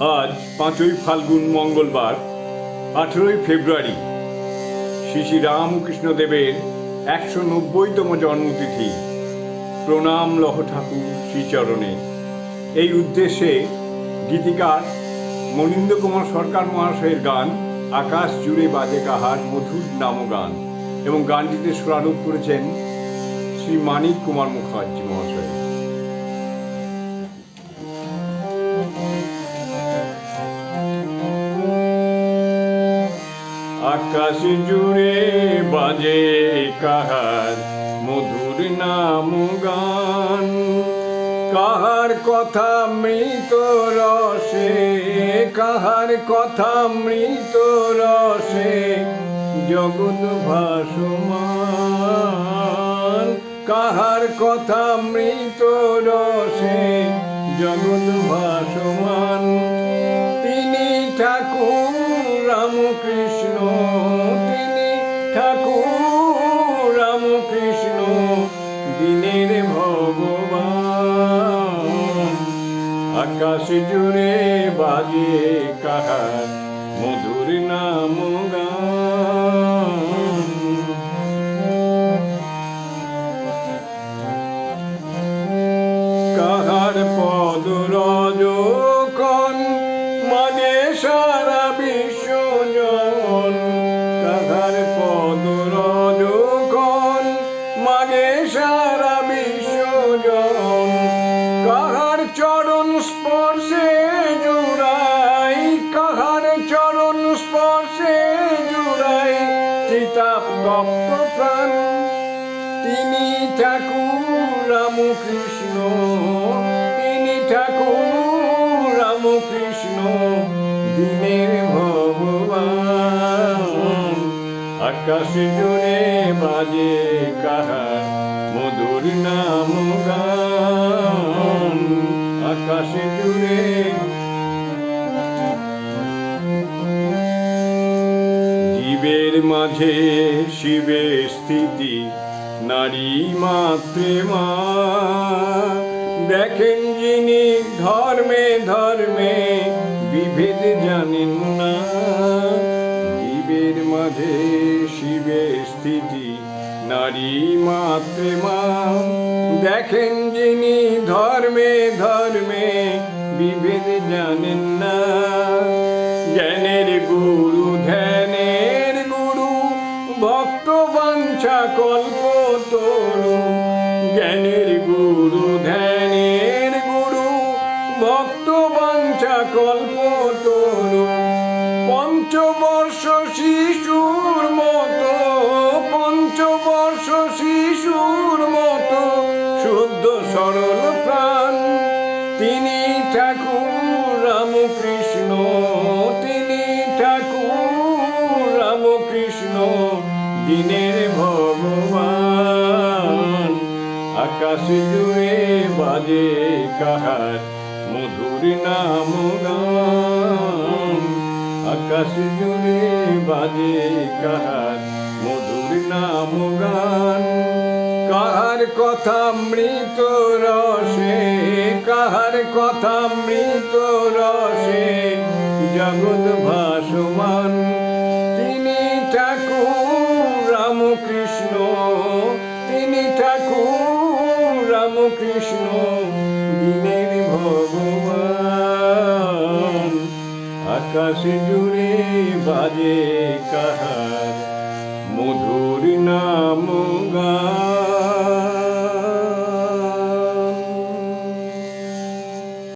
আজ পাঁচই ফাল্গুন মঙ্গলবার, আঠেরোই ফেব্রুয়ারি। শ্রী শ্রী রামকৃষ্ণদেবের একশো নব্বইতম জন্মতিথি। প্রণাম লহ ঠাকুর শ্রীচরণে। এই উদ্দেশ্যে গীতিকার মনীন্দ্র কুমার সরকার মহাশয়ের গান, আকাশ জুড়ে বাজে কাহার মধুর নাম গান, এবং গানটিতে সুরারোপ করেছেন শ্রী মানিক কুমার মুখার্জি মহাশয়। আকাশ জুড়ে বাজে কাহার মধুর নাম গান। কাহার কথা মৃত রসে, কাহার কথা মৃত রসে, জগৎ ভাসমান। কাহার কথা মৃত রসে, জগৎ ভাসমান। তিনি ঠাকুর রামকৃষ্ণ, তিনি ঠাকুর রামকৃষ্ণ, দিনের ভগবান। আকাশ জুড়ে বাজে কাহার মধুর নাম গান। কাহার পদ রজকন চরণ স্পর্শে জুড়াই, কাহার চরণ স্পর্শে জুড়াই চিতাপ তপ্ত প্রাণ। তিনি ঠাকুর রামকৃষ্ণ, তিনি ঠাকুর রামকৃষ্ণ। দিনের আকাশ জুড়ে বাজে কাহার, মধুর নাম গান। আকাশ জুড়ে জীবের মাঝে শিবের স্থিতি, নারী মাত্রে মা। দেখেন যিনি ধর্মে ধর্মে নারী মাত্রে মা। দেখেন যিনি ধর্মে ধর্মে বিভেদ জানেন না। জ্ঞানের গুরু, ধ্যানের গুরু, ভক্ত বাঞ্ছা কল্প তরু। জ্ঞানের গুরু, ধ্যানের গুরু, ভক্ত বাঞ্ছা কল্প তরু। পঞ্চবর্ষ শিশুর শুদ্ধ সরল প্রাণ। তিনি ঠাকুর রামকৃষ্ণ, তিনি ঠাকুর রামকৃষ্ণ, দিনের ভগবান। আকাশ জুড়ে বাজে কাহার মধুর নাম গান। আকাশ জুড়ে বাজে কাহার নাম গান কাহার কথা মৃত রসে, কাহার কথা মৃত রসে, জগৎ ভাসমান। তিনি ঠাকুর রামকৃষ্ণ, তিনি ঠাকুর রামকৃষ্ণ, দিনের ভগবান। আকাশ জুড়ে বাজে কাহার মধুর নাম গান